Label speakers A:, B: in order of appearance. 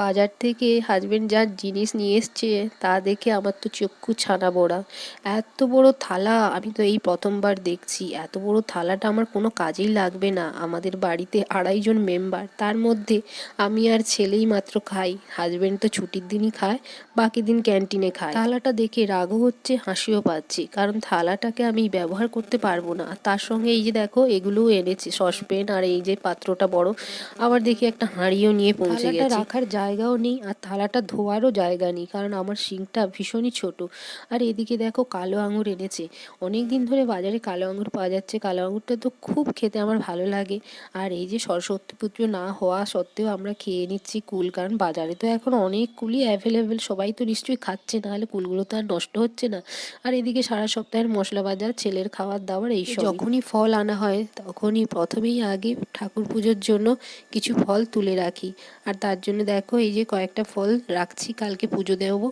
A: বাজার থেকে হাজবেন্ড যা জিনিস নিয়ে এসছে তা দেখে আমার তো চক্ষু ছানা বড়া এত বড় থালা আমি তো এই প্রথমবার দেখছি। এত বড় থালাটা আমার কোনো কাজেই লাগবে না। আমাদের বাড়িতে আড়াইজন মেম্বার তার মধ্যে আমি আর ছেলেই মাত্র খাই। হাজবেন্ড তো ছুটির দিনই খায় বাকি দিন ক্যান্টিনে খায়। থালাটা দেখে রাগও হচ্ছে হাসিও পাচ্ছি কারণ থালাটাকে আমি ব্যবহার করতে পারব না। তার সঙ্গে এই যে দেখো এগুলোও এনেছে সসপেন আর এই যে পাত্রটা বড় আবার দেখি একটা হাঁড়িও নিয়ে পৌঁছে গেছে। রাখার জায়গাও নেই আর থালাটা ধোয়ারও জায়গা নেই, কারণ আমার সিঙ্কটা ভীষণই ছোট। আর এদিকে দেখো কালো আঙুর এনেছে। অনেক দিন ধরে বাজারে কালো আঙুর পাওয়া যাচ্ছে। কালো আঙুরটা তো খুব খেতে আমার ভালো লাগে। আর এই যে সরস্বতী পুজো না হওয়া সত্ত্বেও আমরা খেয়ে নিচ্ছি কুল, কারণ বাজারে তো এখন অনেক কুলই অ্যাভেলেবেল সবাই তো নিশ্চয়ই খাচ্ছে, নাহলে কুলগুলো তো আর নষ্ট হচ্ছে না। আর এদিকে সারা সপ্তাহের মশলা বাজার, ছেলের খাবার দাবার এইসব যখনই ফল আনা হয়, তখনই প্রথমেই আগে ঠাকুর পুজোর জন্য কিছু ফল তুলে রাখি। আর তার জন্য দেখো এই যে কয়েকটা ফল রাখছি কালকে পুজো দেবো